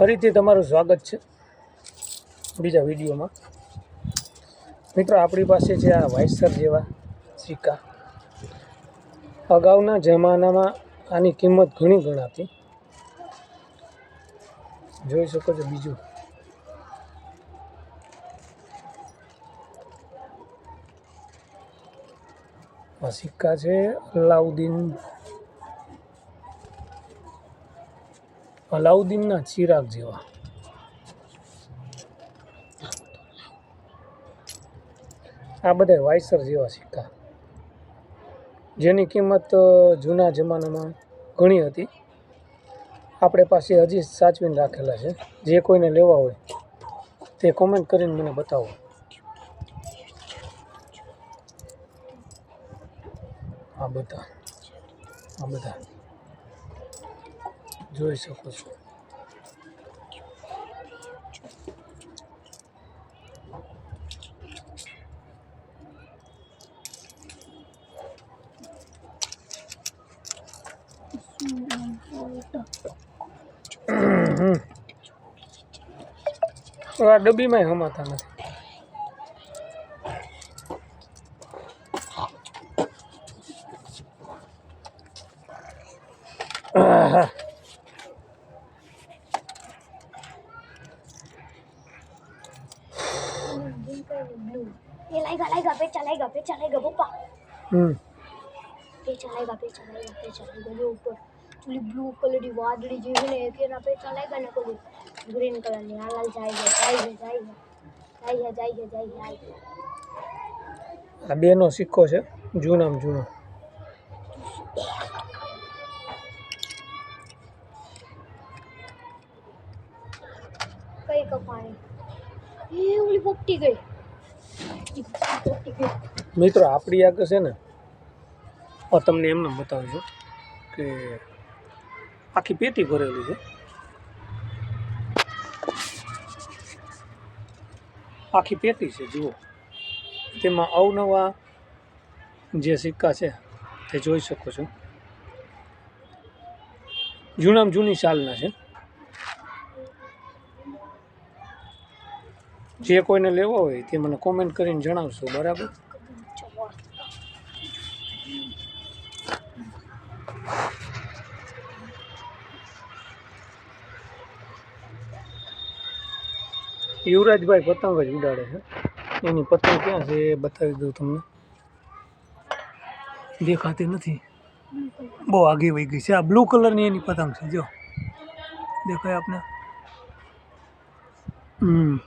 ફરીથી તમારું સ્વાગત છે બીજા વિડીયોમાં. મિત્રો, આપણી પાસે છે આ વાઇસર જેવા સિક્કા. અગાઉના જમાનામાં આની કિંમત ઘણી ગણાતી. જોઈ શકો છો બીજું. આ સિક્કા છે અલાઉદ્દીન અલાઉદ્દીનના ચિરાગ જેવા. આ બધા વાયસર જેવા સિક્કા. જેની કિંમત જૂના જમાનામાં ઘણી હતી. આપણે પાસે હજી સાચવીને રાખેલા છે. જે કોઈને લેવા હોય તે કોમેન્ટ કરીને મને બતાવો. આ બધા. આ બધા. જોઈ શકો છો. આ ડબ્બીમાં હમાતા નથી. ब्लू ये लाएगा लाएगा फिर चलाएगा फिर चलाएगा पप्पा हम्म फिर चलाएगा फिर चलाएगा फिर चलाएगा ये ऊपर चुली ब्लू कलर की वादड़ी जी ने एक ना फिर चलाएगा ना कोई ग्रीन कलर ની હાલ જાય જાય જાય જાય જાય જાય જાય આ બેનો સિક્કો છે જૂનામ જૂનો કઈ કપાણી એ ઓલી પોપટી ગઈ મિત્રો, આપણી આગળ છે ને, હું તમને એમને બતાવું છું કે આખી પેટી ભરેલી છે. આખી પેટી છે, જુઓ. તેમાં અવનવા જે સિક્કા છે, તે જોઈ શકો છો. જૂનામાં જૂની સાલના છે. જે કોઈને લેવો હોય તે મને કોમેન્ટ કરીને જણાવશો, બરાબર? યુવરાજભાઈ પતંગ જ ઉડાડે છે. એની પતંગ ક્યાં છે એ બતાવી દઉં તમને. દેખાતી નથી. બહુ આગી વહી ગઈ છે. આ બ્લુ કલરની એની પતંગ છે, જો. દેખાય આપને? હમ.